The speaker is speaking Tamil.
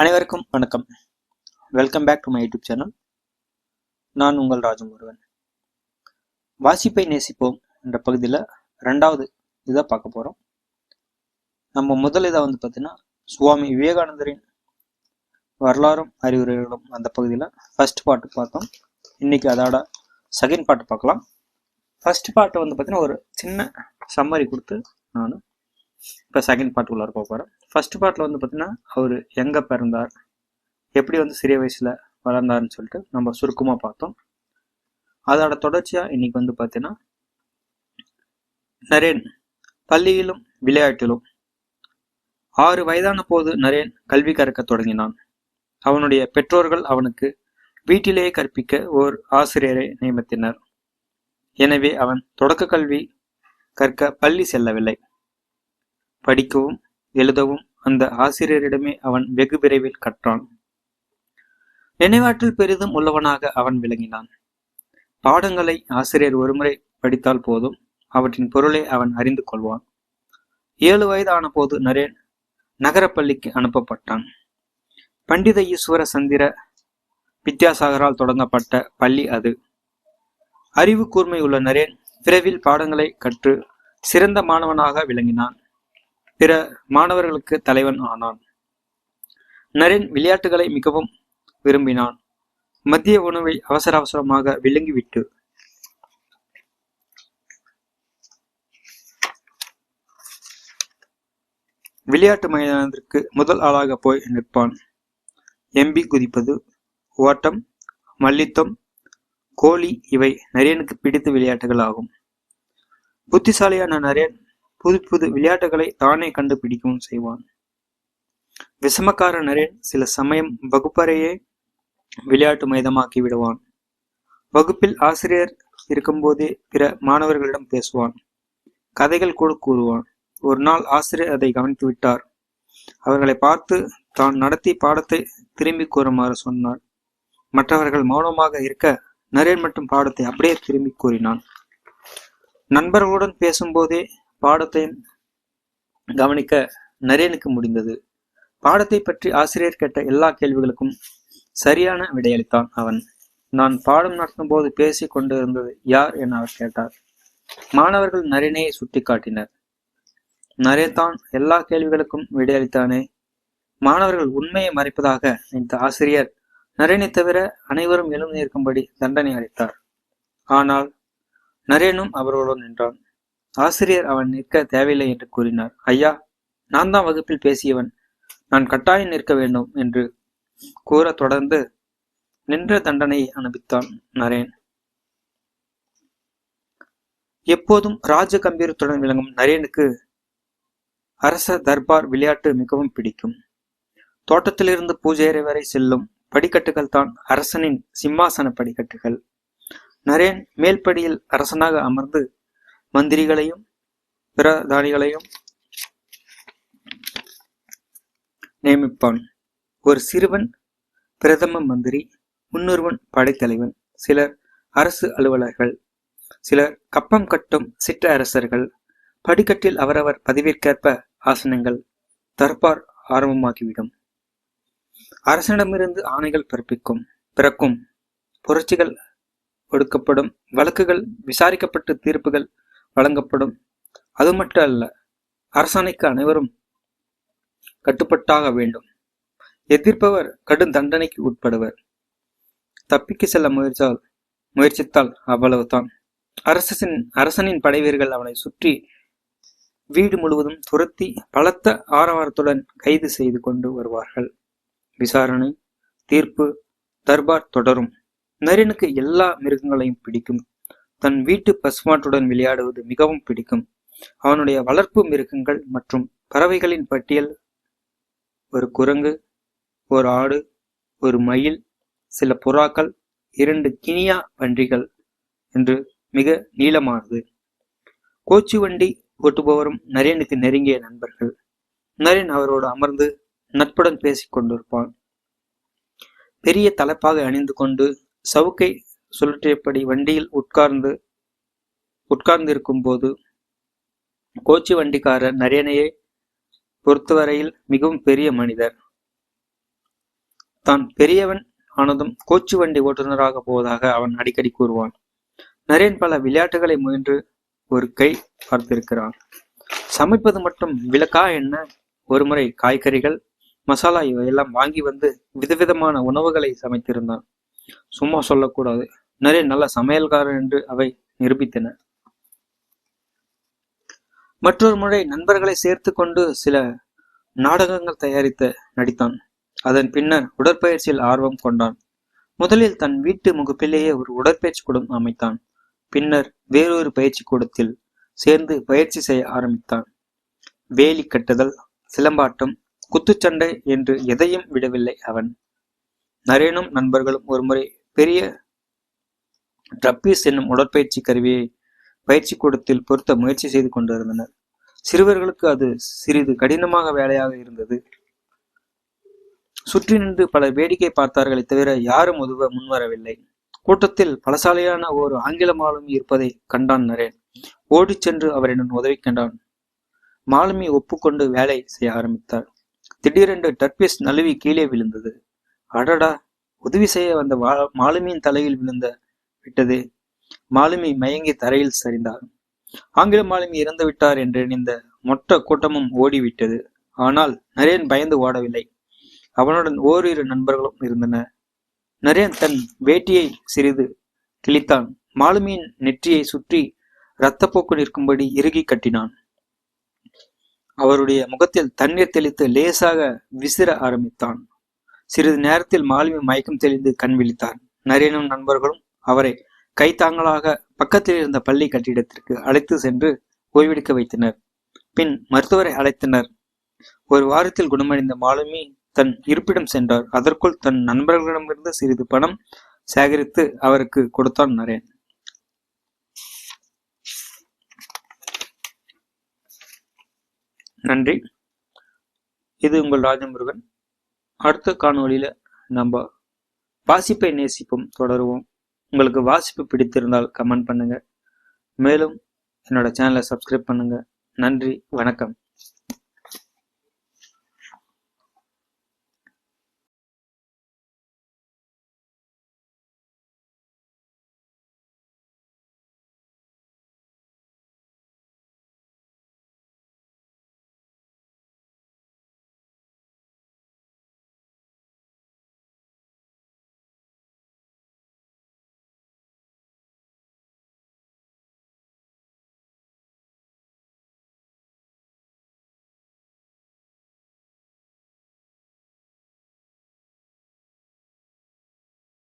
அனைவருக்கும் வணக்கம். Welcome back to my YouTube channel நான் உங்கள் ராஜம் ஒருவன் வாசிப்பை நேசிப்போம் என்ற பகுதியில் ரெண்டாவது இதை பார்க்க போகிறோம் நம்ம முதல் இதை வந்து பார்த்தீங்கன்னா சுவாமி விவேகானந்தரின் வரலாறும் அறிவுரைகளும் அந்த பகுதியில் ஃபர்ஸ்ட் பாட்டு பார்த்தோம். இன்னைக்கு அதோட செகண்ட் பாட்டு பார்க்கலாம். ஃபர்ஸ்ட் பாட்டு வந்து பார்த்தீங்கன்னா ஒரு சின்ன சம்மரி கொடுத்து நான் இப்போ செகண்ட் பார்ட் உள்ளார போக போகிறேன் ஃபர்ஸ்ட் பார்ட்டில் வந்து பார்த்தீங்கன்னா அவர் எங்கே பிறந்தார்? எப்படி வந்து சிறிய வயசில் வளர்ந்தாருன்னு சொல்லிட்டு நம்ம சுருக்கமாக பார்த்தோம். அதோட தொடர்ச்சியாக இன்னைக்கு வந்து பார்த்தீங்கன்னா நரேன் பள்ளியிலும் விளையாட்டிலும் ஆறு வயதான போது நரேன் கல்வி கற்க தொடங்கினான். அவனுடைய பெற்றோர்கள் அவனுக்கு வீட்டிலேயே கற்பிக்க ஓர் ஆசிரியரை நியமித்தனர். எனவே அவன் தொடக்க கல்வி கற்க பள்ளி செல்லவில்லை. படிக்கவும் எழுதவும் அந்த ஆசிரியரிடமே அவன் வெகு விரைவில் கற்றான். நினைவாற்றல் பெரிதும் உள்ளவனாக அவன் விளங்கினான். பாடங்களை ஆசிரியர் ஒருமுறை படித்தால் போதும் அவற்றின் பொருளை அவன் அறிந்து கொள்வான். ஏழு வயதான போது நரேன் நகரப்பள்ளிக்கு அனுப்பப்பட்டான். பண்டித ஈஸ்வர சந்திர வித்யாசாகரால் தொடங்கப்பட்ட பள்ளி அது. அறிவு கூர்மை உள்ள நரேன் விரைவில் பாடங்களை கற்று சிறந்த மாணவனாக விளங்கினான். பிற மாணவர்களுக்கு தலைவன் ஆனான். நரேன் விளையாட்டுகளை மிகவும் விரும்பினான். மதிய உணவை அவசர அவசரமாக விழுங்கிவிட்டு விளையாட்டு மைதானத்திற்கு முதல் ஆளாக போய் நிற்பான். எம்பி குதிப்பது ஓட்டம் மல்யுத்தம் கோழி இவை நரேனுக்கு பிடித்த விளையாட்டுகள் ஆகும். புத்திசாலியான நரேன் புது புது விளையாட்டுகளை தானே கண்டுபிடிக்கவும் செய்வான். விஷமக்கார நரேன் சில சமயம் வகுப்பறையே விளையாட்டு மைதமாக்கி விடுவான். வகுப்பில் ஆசிரியர் இருக்கும்போதே பிற மாணவர்களிடம் பேசுவான். கதைகள் கூட கூறுவான். ஒரு நாள் ஆசிரியர் அதை கவனித்து விட்டார். அவர்களை பார்த்து தான் நடத்தி பாடத்தை திரும்பி கூறுமாறு சொன்னார். மற்றவர்கள் மௌனமாக இருக்க நரேன் மட்டும் பாடத்தை அப்படியே திரும்பி கூறினான். நண்பர்களுடன் பேசும்போதே பாடத்தையும் கவனிக்க நரேனுக்கு முடிந்தது. பாடத்தை பற்றி ஆசிரியர் கேட்ட எல்லா கேள்விகளுக்கும் சரியான விடையளித்தான் அவன். நான் பாடம் நடத்தும் போது பேசிக் கொண்டிருந்தது யார் என அவர் கேட்டார். மாணவர்கள் நரேனையை சுட்டி காட்டினர். நரேன் எல்லா கேள்விகளுக்கும் விடையளித்தானே? மாணவர்கள் உண்மையை மறைப்பதாக நினைத்த ஆசிரியர் நரேனை தவிர அனைவரும் எழுந்து நிற்கும்படி தண்டனை அளித்தார். ஆனால் நரேனும் அவர்களுடன் நின்றான். ஆசிரியர் அவன் நிற்க தேவையில்லை என்று கூறினார். ஐயா நான் தான் வகுப்பில் பேசியவன். நான் கட்டாயம் நிற்க வேண்டும் என்று கூற தொடர்ந்து நின்ற தண்டனை அனுப்பித்தான் நரேன். எப்போதும் ராஜ கம்பீரத்துடன் விளங்கும் நரேனுக்கு அரச தர்பார் விளையாட்டு மிகவும் பிடிக்கும். தோட்டத்திலிருந்து பூஜை வரை செல்லும் படிக்கட்டுகள் தான் அரசனின் சிம்மாசன படிக்கட்டுகள். நரேன் மேல்படியில் அரசனாக அமர்ந்து மந்திரிகளையும் பிரதானிகளையும் நியமிப்பான். ஒரு சிறுவன் பிரதம மந்திரி முன்னொருவன் படைத்தலைவன் சிலர் அரசு அலுவலர்கள் சிலர் கப்பம் கட்டும் சிற்ற அரசர்கள் படிக்கட்டில் அவரவர் பதவியேற்கேற்ப ஆசனங்கள் தற்பார் ஆரம்பமாகிவிடும். அரசனிடமிருந்து ஆணைகள் பிறப்பிக்கும் பிறக்கும் புரட்சிகள் ஒடுக்கப்படும் வழக்குகள் விசாரிக்கப்பட்டு தீர்ப்புகள் வழங்கப்படும். அது மட்டும் அல்ல அரசாணைக்கு அனைவரும் கட்டுப்பட்டாக வேண்டும். எதிர்ப்பவர் கடும் தண்டனைக்கு உட்படுவர். தப்பிக்கு செல்ல முயற்சால் முயற்சித்தால் அவ்வளவுதான். அரசின் அரசனின் படைவீர்கள் அவனை சுற்றி வீடு முழுவதும் துரத்தி பலத்த ஆரவாரத்துடன் கைது செய்து கொண்டு வருவார்கள். விசாரணை தீர்ப்பு தர்பார் தொடரும். நரினுக்கு எல்லா மிருகங்களையும் பிடிக்கும். தன் வீட்டு பசுமாட்டுடன் விளையாடுவது மிகவும் பிடிக்கும். அவனுடைய வளர்ப்பு மிருகங்கள் மற்றும் பறவைகளின் பட்டியல் ஒரு குரங்கு ஒரு ஆடு ஒரு மயில் சில புறாக்கள் இரண்டு கினியா வண்டிகள் என்று மிக நீளமானது. கோச்சு வண்டி ஓட்டுபவரும் நரேனுக்கு நெருங்கிய நண்பர்கள். நரேன் அவரோடு அமர்ந்து நட்புடன் பேசிக் கொண்டிருப்பான் பெரிய தலைப்பாக அணிந்து கொண்டு சவுக்கை சுழற்றியபடி வண்டியில் உட்கார்ந்து உட்கார்ந்திருக்கும் போது கோச்சி வண்டிக்காரர் நரேனையை பொறுத்தவரையில் மிகவும் பெரிய மனிதர். தான் பெரியவன் ஆனதும் கோச்சி வண்டி ஓட்டுநராக போவதாக அவன் அடிக்கடி கூறுவான். நரேன் பல விளையாட்டுகளை முயன்று ஒரு கை பார்த்திருக்கிறான். சமைப்பது மட்டும் விளக்கா என்ன? ஒருமுறை காய்கறிகள் மசாலா இவையெல்லாம் வாங்கி வந்து விதவிதமான உணவுகளை சமைத்திருந்தான். சும்மா சொல்லக்கூடாது. நிறைய நல்ல சமையல்காரன் என்று அவை நிரூபித்தன. மற்றொரு முறை நண்பர்களை சேர்த்து கொண்டு சில நாடகங்கள் தயாரித்து நடித்தான். அதன் பின்னர் உடற்பயிற்சியில் ஆர்வம் கொண்டான். முதலில் தன் வீட்டு முகப்பிலேயே ஒரு உடற்பயிற்சி கூடம் அமைத்தான். பின்னர் வேறொரு பயிற்சி கூடத்தில் சேர்ந்து பயிற்சி செய்ய ஆரம்பித்தான். வேலி கட்டுதல் சிலம்பாட்டம் குத்துச்சண்டை என்று எதையும் விடவில்லை அவன். நரேனும் நண்பர்களும் ஒருமுறை பெரிய ட்ரப்பீஸ் என்னும் உடற்பயிற்சி கருவியை பயிற்சி கூடத்தில் பொருத்த முயற்சி செய்து கொண்டிருந்தனர். சிறுவர்களுக்கு அது சிறிது கடினமாக வேலையாக இருந்தது. சுற்றி நின்று பலர் வேடிக்கை பார்த்தார்களை தவிர யாரும் உதவ முன்வரவில்லை. கூட்டத்தில் பலசாலையான ஒரு ஆங்கில மாலுமி இருப்பதை கண்டான் நரேன். ஓடிச் சென்று அவரிடம் உதவி கண்டான் மாலுமி ஒப்புக்கொண்டு வேலை செய்ய ஆரம்பித்தார் திடீரென்று டர்பிஸ் நழுவி கீழே விழுந்தது. அடடா உதவி செய்ய வந்த மாலுமியின் தலையில் விழுந்த விட்டது. மாலுமி மயங்கி தரையில் சரிந்தார் ஆங்கில மாலுமி இறந்து விட்டார் என்று நினைந்த மொத்த கூட்டமும் ஓடிவிட்டது. ஆனால் நரேன் பயந்து ஓடவில்லை. அவனுடன் ஓரிரு நண்பர்களும் இருந்தனர். நரேன் தன் வேட்டியை சிறிது கிழித்தான். மாலுமியின் நெற்றியை சுற்றி இரத்தப்போக்கு நிற்கும்படி இறுகி கட்டினான். அவருடைய முகத்தில் தண்ணீர் தெளித்து லேசாக விசிற ஆரம்பித்தான். சிறிது நேரத்தில் மாலுமி மயக்கம் தெளிந்து கண் விழித்தார். நரேனும் நண்பர்களும் அவரை கைத்தாங்களாக பக்கத்தில் இருந்த பள்ளி கட்டிடத்திற்கு அழைத்து சென்று ஓய்வெடுக்க வைத்தனர். பின் மருத்துவரை அழைத்தனர். ஒரு வாரத்தில் குணமடைந்த மாலுமி தன் இருப்பிடம் சென்றார். அதற்குள் தன் நண்பர்களிடமிருந்து சிறிது பணம் சேகரித்து அவருக்கு கொடுத்தான் நரேன். நன்றி. இது உங்கள் ராஜமுருகன். அடுத்த காணொலியில் நம்ம வாசிப்பை நேசிப்போம் தொடருவோம். உங்களுக்கு வாசிப்பு பிடித்திருந்தால் கமெண்ட் பண்ணுங்கள் மேலும் என்னோட சேனலை சப்ஸ்கிரைப் பண்ணுங்கள் நன்றி வணக்கம்.